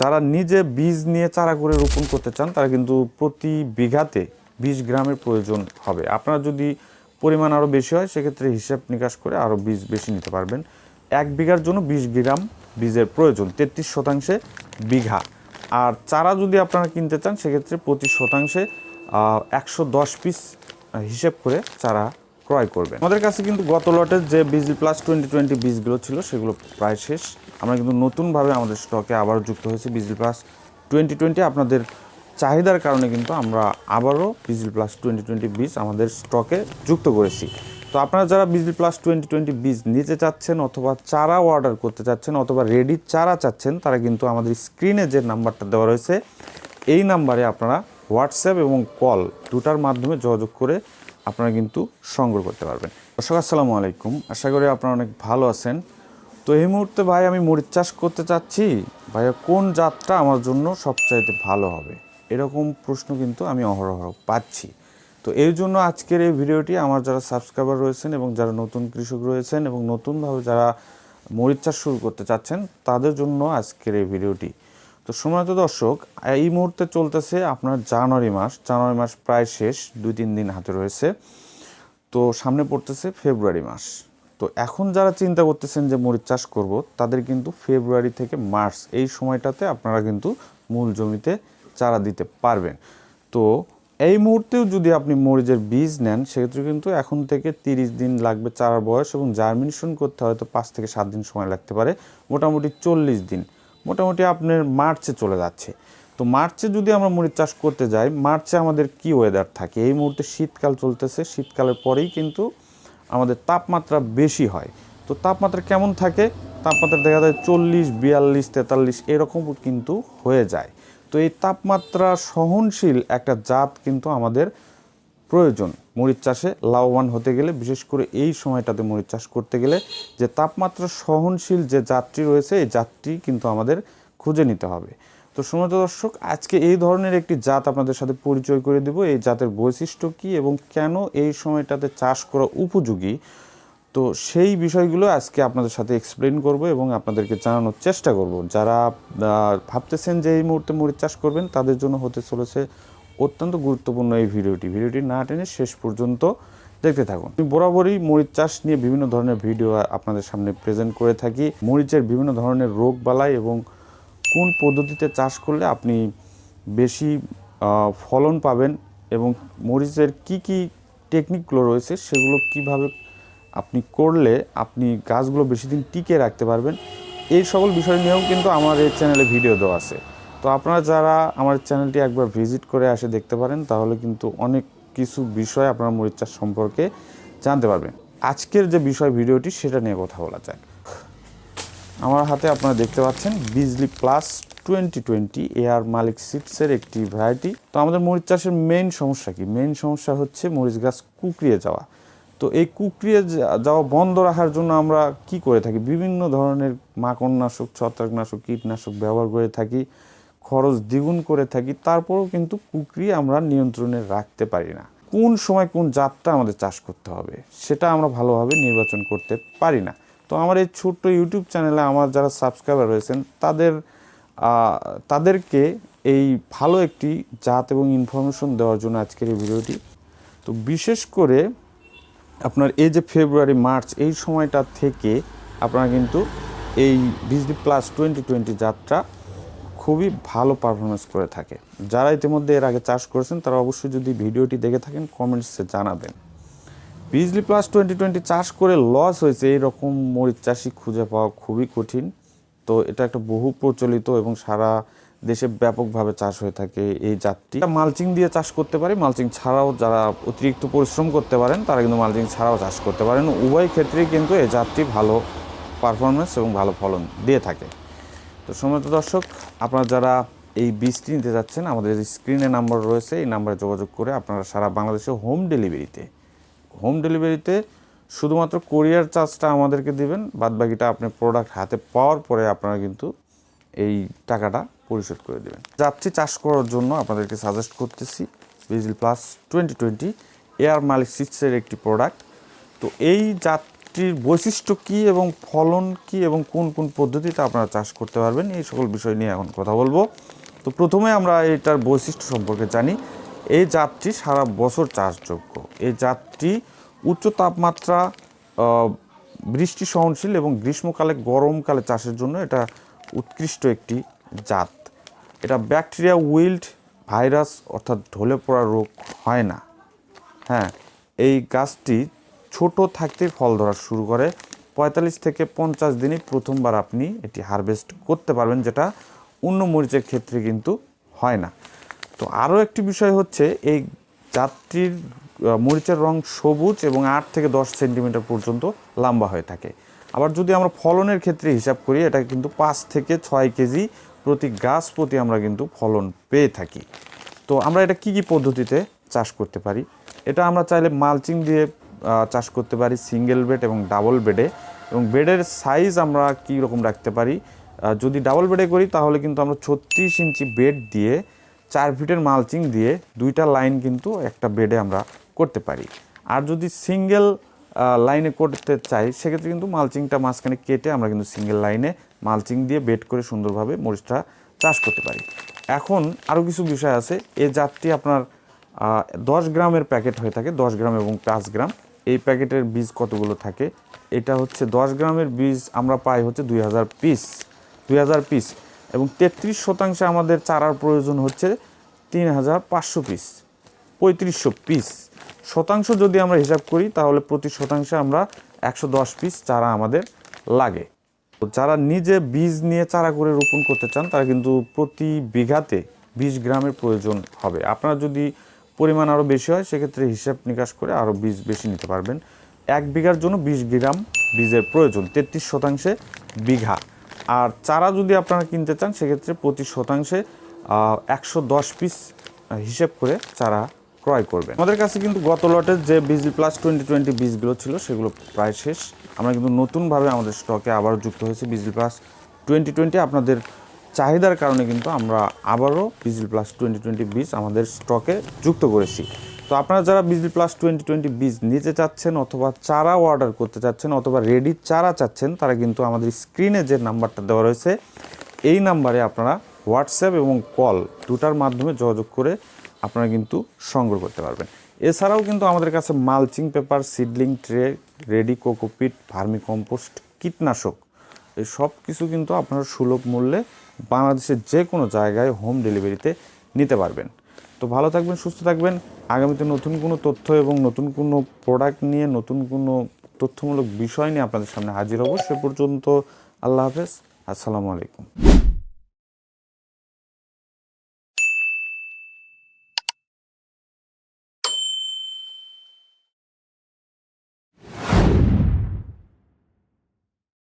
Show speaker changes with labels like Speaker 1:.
Speaker 1: যারা নিজে বীজ নিয়ে চারা করে রোপণ করতে চান, তারা কিন্তু প্রতি বিঘাতে বিশ গ্রামের প্রয়োজন হবে। আপনার যদি পরিমাণ আরও বেশি হয়, সেক্ষেত্রে হিসাব নিকাশ করে আরও বীজ বেশি নিতে পারবেন। এক বিঘার জন্য বিশ গ্রাম বীজের প্রয়োজন, তেত্রিশ শতাংশে বিঘা। আর চারা যদি আপনারা কিনতে চান, সেক্ষেত্রে প্রতি শতাংশে একশো দশ পিস হিসেব করে চারা ক্রয় করবেন। আমাদের কাছে কিন্তু গত লটের যে বিজলি প্লাস টোয়েন্টি টোয়েন্টি বীজগুলো ছিল, সেগুলো প্রায় শেষ। আমরা কিন্তু নতুনভাবে আমাদের স্টকে আবারও যুক্ত হয়েছে বিজলি প্লাস টোয়েন্টি টোয়েন্টি। আপনাদের চাহিদার কারণে কিন্তু আমরা আবারও বিজলি প্লাস টোয়েন্টি টোয়েন্টি বীজ আমাদের স্টকে যুক্ত করেছি। তো আপনারা যারা বিজলি প্লাস টোয়েন্টি টোয়েন্টি বীজ নিতে চাচ্ছেন অথবা চারা অর্ডার করতে চাচ্ছেন অথবা রেডি চারা চাচ্ছেন, তারা কিন্তু আমাদের স্ক্রিনে যে নাম্বারটা দেওয়া রয়েছে, এই নাম্বারে আপনারা হোয়াটসঅ্যাপ এবং কল দুটার মাধ্যমে যোগাযোগ করে আপনারা কিন্তু সংগ্রহ করতে পারবেন। দর্শক, আসসালামু আলাইকুম। আশা করি আপনারা অনেক ভালো আছেন। তো এই মুহূর্তে ভাই আমি মরিচ চাষ করতে চাচ্ছি। ভাইয়া, কোন জাতটা আমার জন্য সবচাইতে ভালো হবে? এরকম প্রশ্ন কিন্তু আমি অহরহ পাচ্ছি। তো এর জন্য আজকের এই ভিডিওটি আমার যারা সাবস্ক্রাইবার রয়েছেন এবং যারা নতুন কৃষক রয়েছেন এবং নতুনভাবে যারা মরিচ চাষ শুরু করতে চাচ্ছেন, তাদের জন্য আজকের এই ভিডিওটি। তো সময়ত দর্শক, এই মুহূর্তে চলতেছে আপনার জানুয়ারি মাস। জানুয়ারি মাস প্রায় শেষ, দুই, তিন দিন হাতে রয়েছে। তো সামনে পড়তেছে ফেব্রুয়ারি মাস। তো এখন যারা চিন্তা করতেছেন যে মরিচ চাষ করব, তাদের কিন্তু ফেব্রুয়ারি থেকে মার্চ, এই সময়টাতে আপনারা কিন্তু মূল জমিতে চারা দিতে পারবেন। তো এই মুহূর্তেও যদি আপনি মরিচের বীজ নেন, সেক্ষেত্রে কিন্তু এখন থেকে তিরিশ দিন লাগবে চারার বয়স এবং জার্মিনেশন করতে হয়তো পাঁচ থেকে সাত দিন সময় লাগতে পারে। মোটামুটি চল্লিশ দিন। মোটামুটি আপনার মার্চে চলে যাচ্ছে। তো মার্চে যদি আমরা মরিচ চাষ করতে যাই, মার্চে আমাদের কি ওয়েদার থাকে? এই মুহূর্তে শীতকাল চলতেছে, শীতকালের পরেই কিন্তু আমাদের তাপমাত্রা বেশি হয়। তো তাপমাত্রা কেমন থাকে? তাপমাত্রা দেখা যায় চল্লিশ, বিয়াল্লিশ, তেতাল্লিশ এরকম কিন্তু হয়ে যায়। তো এই তাপমাত্রা সহনশীল একটা জাত কিন্তু আমাদের প্রয়োজন। মরিচ চাষে লাভবান হতে গেলে, বিশেষ করে এই সময়টাতে মরিচ চাষ করতে গেলে যে তাপমাত্রা সহনশীল যে জাতটি রয়েছে, এই জাতটি কিন্তু আমাদের খুঁজে নিতে হবে। তো সময় দর্শক, আজকে এই ধরনের একটি জাত আপনাদের সাথে পরিচয় করে দেব। এই জাতের বৈশিষ্ট্য কী এবং কেন এই সময়টাতে চাষ করা উপযোগী? তো সেই বিষয়গুলো আজকে আপনাদের সাথে এক্সপ্লেন করব এবং আপনাদেরকে জানানোর চেষ্টা করব। যারা ভাবতেছেন যে এই মুহূর্তে মরিচ চাষ করবেন, তাদের জন্য হতে চলেছে অত্যন্ত গুরুত্বপূর্ণ এই ভিডিওটি। ভিডিওটি না টেনে শেষ পর্যন্ত দেখতে থাকুন। আমি বরাবরই মরিচ চাষ নিয়ে বিভিন্ন ধরনের ভিডিও আপনাদের সামনে প্রেজেন্ট করে থাকি। মরিচের বিভিন্ন ধরনের রোগ বালাই এবং কোন পদ্ধতিতে চাষ করলে আপনি বেশি ফলন পাবেন এবং মরিচের কি কি টেকনিকগুলো রয়েছে সেগুলো কীভাবে আপনি করলে আপনি গাছগুলো বেশি দিন টিকে রাখতে পারবেন, এই সকল বিষয় নিয়েও কিন্তু আমার এই চ্যানেলে ভিডিও দেওয়া আছে। তো আপনারা যারা আমার চ্যানেলটি একবার ভিজিট করে আসে দেখতে পারেন, তাহলে কিন্তু অনেক কিছু বিষয় আপনারা মরিচ চাষ সম্পর্কে জানতে পারবেন। আজকের যে বিষয় ভিডিওটি, সেটা নিয়ে কথা বলা যাক। আমার হাতে আপনারা দেখতে পাচ্ছেন Bijli plus twenty twenty air মালিক সিটসের একটি ভ্যারাইটি তো আমাদের মরিচ চাষের মেইন সমস্যা কি? মেইন সমস্যা হচ্ছে মরিচ গাছ কুকড়িয়ে যাওয়া। তো এই কুকড়িয়ে যাওয়া বন্ধ রাখার জন্য আমরা কি করে থাকি? বিভিন্ন ধরনের মাকড়নাশক, ছত্রাকনাশক, কীটনাশক ব্যবহার করে থাকি। খরচ দ্বিগুণ করে থাকি, তারপরেও কিন্তু কুকরি আমরা নিয়ন্ত্রণে রাখতে পারি না। কোন সময় কোন জাতটা আমাদের চাষ করতে হবে, সেটা আমরা ভালোভাবে নির্বাচন করতে পারি না। তো আমার এই ছোট্ট ইউটিউব চ্যানেলে আমার যারা সাবস্ক্রাইবার রয়েছেন, তাদের তাদেরকে এই ভালো একটি জাত এবং ইনফরমেশন দেওয়ার জন্য আজকের এই ভিডিওটি। তো বিশেষ করে আপনার এই যে ফেব্রুয়ারি মার্চ এই সময়টা থেকে আপনারা কিন্তু এই বিজলি প্লাস টোয়েন্টি টোয়েন্টি জাতটা খুবই ভালো পারফরমেন্স করে থাকে। যারা ইতিমধ্যে এর আগে চাষ করেছেন, তারা অবশ্যই যদি ভিডিওটি দেখে থাকেন কমেন্টসে জানাবেন। বিজলি প্লাস টোয়েন্টি টোয়েন্টি চাষ করে লস হয়েছে, এইরকম মরিচ চাষি খুঁজে পাওয়া খুবই কঠিন। তো এটা একটা বহু প্রচলিত এবং সারা দেশে ব্যাপকভাবে চাষ হয়ে থাকে এই জাতটি। মালচিং দিয়ে চাষ করতে পারে মালচিং ছাড়াও যারা অতিরিক্ত পরিশ্রম করতে পারেন, তারা কিন্তু মালচিং ছাড়াও চাষ করতে পারেন। উভয় ক্ষেত্রেই কিন্তু এই জাতটি ভালো পারফরমেন্স এবং ভালো ফলন দিয়ে থাকে। তো সম্মানিত দর্শক, আপনারা যারা এই বীজটি নিতে যাচ্ছেন, আমাদের স্ক্রিনে নাম্বার রয়েছে, এই নাম্বারে যোগাযোগ করে আপনারা সারা বাংলাদেশে হোম ডেলিভারিতে হোম ডেলিভারিতে শুধুমাত্র কোরিয়ার চার্জটা আমাদেরকে দিবেন, বাদবাকিটা আপনি প্রোডাক্ট হাতে পাওয়ার পরে আপনারা কিন্তু এই টাকাটা পরিশোধ করে দেবেন। যাচ্ছি চাষ করার জন্য, আপনাদেরকে সাজেস্ট করতেছি Bijli plus twenty twenty air মালিক সিক্সের একটি প্রোডাক্ট তো এই জাত জাতটির বৈশিষ্ট্য কি এবং ফলন কি এবং কোন কোন পদ্ধতিতে আপনারা চাষ করতে পারবেন? এই সকল বিষয় নিয়ে এখন কথা বলব। তো প্রথমে আমরা এটার বৈশিষ্ট্য সম্পর্কে জানি। এই জাতটি সারা বছর চাষযোগ্য। এই জাতটি উচ্চ তাপমাত্রা বৃষ্টি সহনশীল এবং গ্রীষ্মকালে গরমকালে চাষের জন্য এটা উৎকৃষ্ট একটি জাত। এটা ব্যাকটেরিয়া উইল্ড ভাইরাস অর্থাৎ ঢলে পড়া রোগ হয় না। হ্যাঁ এই গাছটি ছোট থাকতেই ফল ধরা শুরু করে। পঁয়তাল্লিশ থেকে পঞ্চাশ দিনে প্রথমবার আপনি এটি হারভেস্ট করতে পারবেন, যেটা অন্য মরিচের ক্ষেত্রে কিন্তু হয় না। তো আরও একটি বিষয় হচ্ছে, এই জাতটির মরিচের রং সবুজ এবং আট থেকে দশ সেন্টিমিটার পর্যন্ত লম্বা হয়ে থাকে। আবার যদি আমরা ফলনের ক্ষেত্রে হিসাব করি, এটা কিন্তু পাঁচ থেকে ছয় কেজি প্রতি গাছ প্রতি আমরা কিন্তু ফলন পেয়ে থাকি। তো আমরা এটা কি কি পদ্ধতিতে চাষ করতে পারি? এটা আমরা চাইলে মালচিং দিয়ে চাষ করতে পারি সিঙ্গেল বেড এবং ডাবল বেডে এবং বেডের সাইজ আমরা কি রকম রাখতে পারি? যদি ডাবল বেডে করি, তাহলে কিন্তু আমরা ছত্রিশ ইঞ্চি বেড দিয়ে, চার ফিটের মালচিং দিয়ে দুইটা লাইন কিন্তু একটা বেডে আমরা করতে পারি। আর যদি সিঙ্গেল লাইনে করতে চাই, সেক্ষেত্রে কিন্তু মালচিংটা মাঝখানে কেটে আমরা কিন্তু সিঙ্গেল লাইনে মালচিং দিয়ে বেড করে সুন্দরভাবে মরিচটা চাষ করতে পারি। এখন আরও কিছু বিষয় আছে। এ জাতটি আপনার দশ গ্রামের প্যাকেট হয়ে থাকে, দশ গ্রাম এবং পাঁচ গ্রাম। এই প্যাকেটের বীজ কতগুলো থাকে? এটা হচ্ছে দশ গ্রামের বীজ, আমরা পাই হচ্ছে দুই হাজার পিস, দুই হাজার পিস। এবং তেত্রিশ শতাংশে আমাদের চারার প্রয়োজন হচ্ছে তিন হাজার পাঁচশো পিস, পঁয়ত্রিশশো পিস। শতাংশ যদি আমরা হিসাব করি, তাহলে প্রতি শতাংশে আমরা একশো দশ পিস চারা আমাদের লাগে। তো যারা নিজে বীজ নিয়ে চারা করে রোপণ করতে চান, তারা কিন্তু প্রতি বিঘাতে বিশ গ্রামের প্রয়োজন হবে। আপনারা যদি পরিমাণ আরও বেশি হয়, সেক্ষেত্রে হিসাব নিকাশ করে আরও বীজ বেশি নিতে পারবেন। এক বিঘার জন্য বিশ গ্রাম বীজের প্রয়োজন, তেত্রিশ শতাংশে বিঘা। আর চারা যদি আপনারা কিনতে চান, সেক্ষেত্রে প্রতি শতাংশে একশো দশ পিস হিসেব করে চারা ক্রয় করবেন। আমাদের কাছে কিন্তু গত লটের যে বিজলি প্লাস টোয়েন্টি টোয়েন্টি বীজগুলো ছিল, সেগুলো প্রায় শেষ। আমরা কিন্তু নতুনভাবে আমাদের স্টকে আবার যুক্ত হয়েছে বিজলি প্লাস টোয়েন্টি টোয়েন্টি আপনাদের চাহিদার কারণে কিন্তু আমরা আবারও বিজলি প্লাস টোয়েন্টি টোয়েন্টি বীজ আমাদের স্টকে যুক্ত করেছি। তো আপনারা যারা বিজলি প্লাস টোয়েন্টি টোয়েন্টি বীজ নিতে চাচ্ছেন অথবা চারা অর্ডার করতে চাচ্ছেন অথবা রেডি চারা চাচ্ছেন, তারা কিন্তু আমাদের স্ক্রিনে যে নাম্বারটা দেওয়া রয়েছে, এই নাম্বারে আপনারা হোয়াটসঅ্যাপ এবং কল দুটার মাধ্যমে যোগাযোগ করে আপনারা কিন্তু সংগ্রহ করতে পারবেন। এছাড়াও কিন্তু আমাদের কাছে mulching paper seedling tray ready cocopeat vermicompost কীটনাশক, এই সব কিছু কিন্তু আপনারা সুলভ মূল্যে বাংলাদেশের যে কোনো জায়গায় হোম ডেলিভারিতে নিতে পারবেন। তো ভালো থাকবেন, সুস্থ থাকবেন। আগামীতে নতুন কোনো তথ্য এবং নতুন কোনো প্রোডাক্ট নিয়ে, নতুন কোনো তথ্যমূলক বিষয় নিয়ে আপনাদের সামনে হাজির হব। সে পর্যন্ত আল্লাহ হাফেজ। আসসালামু আলাইকুম।